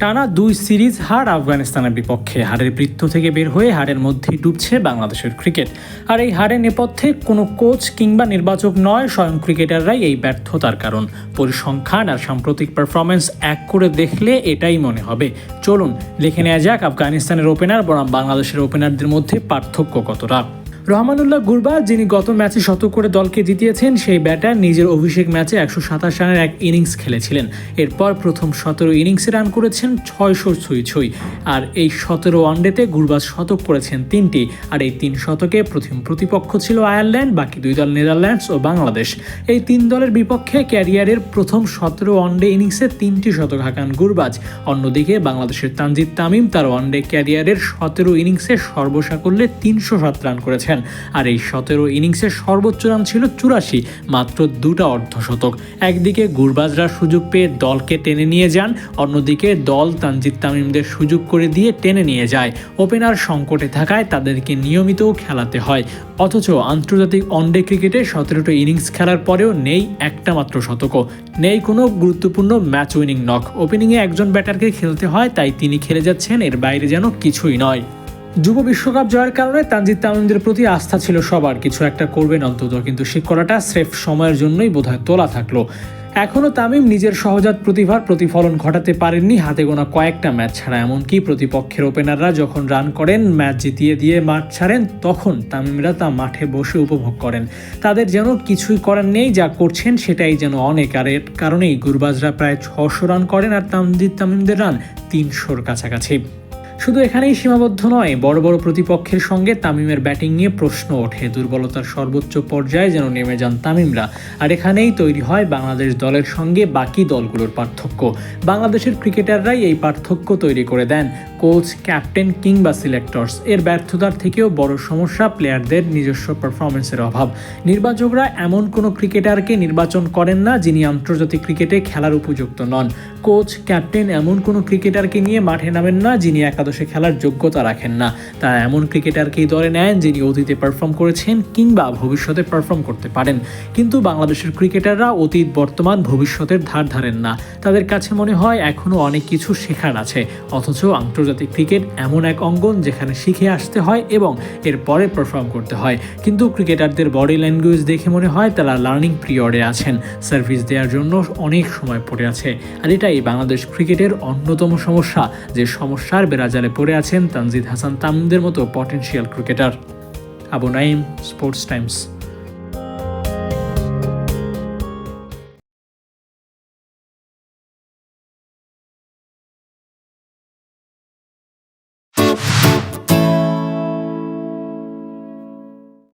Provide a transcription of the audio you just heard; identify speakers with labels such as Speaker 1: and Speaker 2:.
Speaker 1: টানা দুই সিরিজ হার আফগানিস্তানের বিপক্ষে। হারের বৃত্ত থেকে বের হয়ে হারের মধ্যেই ডুবছে বাংলাদেশের ক্রিকেট। আর এই হারের নেপথ্যে কোনো কোচ কিংবা নির্বাচক নয়, স্বয়ং ক্রিকেটাররাই এই ব্যর্থতার কারণ। পরিসংখ্যান আর সাম্প্রতিক পারফরমেন্স এক করে দেখলে এটাই মনে হবে। চলুন লিখে নেওয়া যাক আফগানিস্তানের ওপেনার বনাম বাংলাদেশের ওপেনারদের মধ্যে পার্থক্য কতটা। রহমানুল্লাহ গুরবা, যিনি গত ম্যাচে শত করে দলকে জিতিয়েছেন, সেই ব্যাটার নিজের অভিষেক ম্যাচে একশো সাতাশ রানের এক ইনিংস খেলেছিলেন। এরপর প্রথম সতেরো ইনিংসে রান করেছেন ছয়শো ছুঁই ছুঁই। আর এই সতেরো ওয়ানডেতে গুরবাজ শতক করেছেন তিনটি, আর এই তিন শতকে প্রথম প্রতিপক্ষ ছিল আয়ারল্যান্ড, বাকি দুই দল নেদারল্যান্ডস ও বাংলাদেশ। এই তিন দলের বিপক্ষে ক্যারিয়ারের প্রথম সতেরো ওয়ানডে ইনিংসে তিনটি শতক হাঁকান গুরবাজ। অন্যদিকে বাংলাদেশের তানজিদ তামিম তার ওয়ানডে ক্যারিয়ারের সতেরো ইনিংসে সর্বসাকল্যে তিনশো সাত রান করেছেন। আর এই সতেরো ইনিংসের সর্বোচ্চ রান ছিল চুরাশি, মাত্র দুটা অর্ধশতক। একদিকে গুরবাজরা সুযোগ পেয়ে দলকে টেনে নিয়ে যান, অন্যদিকে দল তানজিদ তামিমদের সুযোগ করে দিয়ে টেনে নিয়ে যায়। ওপেনার সংকটে থাকায় তাদেরকে নিয়মিতও খেলাতে হয়। অথচ আন্তর্জাতিক ওয়ানডে ক্রিকেটে সতেরোটা ইনিংস খেলার পরেও নেই একটা মাত্র শতকও। নেই কোনো গুরুত্বপূর্ণ ম্যাচ উইনিং নক ওপেনিংয়ে একজন ব্যাটারকে খেলতে হয়, তাই তিনি খেলে যাচ্ছেন, এর বাইরে যেন কিছুই নয়। যুব বিশ্বকাপ জয়ের কারণে তানজিদ তামিমদের প্রতি আস্থা ছিল সবার। কিছু একটা করবেন অন্তত, কিন্তু সে করাটা স্রেফ সময়ের জন্যই বোধহয় তোলা থাকল। এখনও তামিম নিজের সহজাত প্রতিভার প্রতিফলন ঘটাতে পারেননি হাতে গোনা কয়েকটা ম্যাচ ছাড়া। এমনকি প্রতিপক্ষের ওপেনাররা যখন রান করেন, ম্যাচ জিতিয়ে দিয়ে মাঠ ছাড়েন, তখন তামিমরা তা মাঠে বসে উপভোগ করেন। তাদের যেন কিছুই করার নেই, যা করছেন সেটাই যেন অনেক। আর এর কারণেই গুরবাজরা প্রায় ছশো রান করেন আর তামজিদ তামিমদের রান তিনশোর কাছাকাছি। শুধু এখানেই সীমাবদ্ধ নয়, বড় বড় প্রতিপক্ষের সঙ্গে তামিমের ব্যাটিং নিয়ে প্রশ্ন ওঠে। দুর্বলতার সর্বোচ্চ পর্যায়ে যেন নেমে যান তামিমরা। আর এখানেই তৈরি হয় বাংলাদেশ দলের সঙ্গে বাকি দলগুলোর পার্থক্য। বাংলাদেশের ক্রিকেটাররাই এই পার্থক্য তৈরি করে দেন। কোচ, ক্যাপ্টেন কিংবা সিলেক্টর্স। এর ব্যর্থতার থেকেও বড় সমস্যা প্লেয়ারদের নিজস্ব পারফরমেন্সের অভাব। নির্বাচকরা এমন কোনো ক্রিকেটারকে নির্বাচন করেন না যিনি আন্তর্জাতিক ক্রিকেটে খেলার উপযুক্ত নন। কোচ, ক্যাপ্টেন এমন কোনো ক্রিকেটারকে নিয়ে মাঠে নামেন না যিনি একাদশে খেলার যোগ্যতা রাখেন না। তারা এমন ক্রিকেটারকেই দলে নেন যিনি অতীতে পারফর্ম করেছেন কিংবা ভবিষ্যতে পারফর্ম করতে পারেন। কিন্তু বাংলাদেশের ক্রিকেটাররা অতীত, বর্তমান, ভবিষ্যতের ধার ধারেন না। তাদের কাছে মনে হয় এখনও অনেক কিছু শেখার আছে। অথচ আন্তর্জাতিক ক্রিকেট এমন এক অঙ্গন যেখানে শিখে আসতে হয় এবং এরপরে পারফর্ম করতে হয়। কিন্তু ক্রিকেটারদের বডি ল্যাঙ্গুয়েজ দেখে মনে হয় তারা লার্নিং পিরিয়ডে আছেন। সার্ভিস দেওয়ার জন্য অনেক সময় পড়ে আছে। আর এটাই বাংলাদেশ ক্রিকেটের অন্যতম সমস্যা। যে সমস্যার বেড়াজালে পড়ে আছেন তানজিদ হাসান তামিমদের মতো potential cricketer Abu Naim Sports Times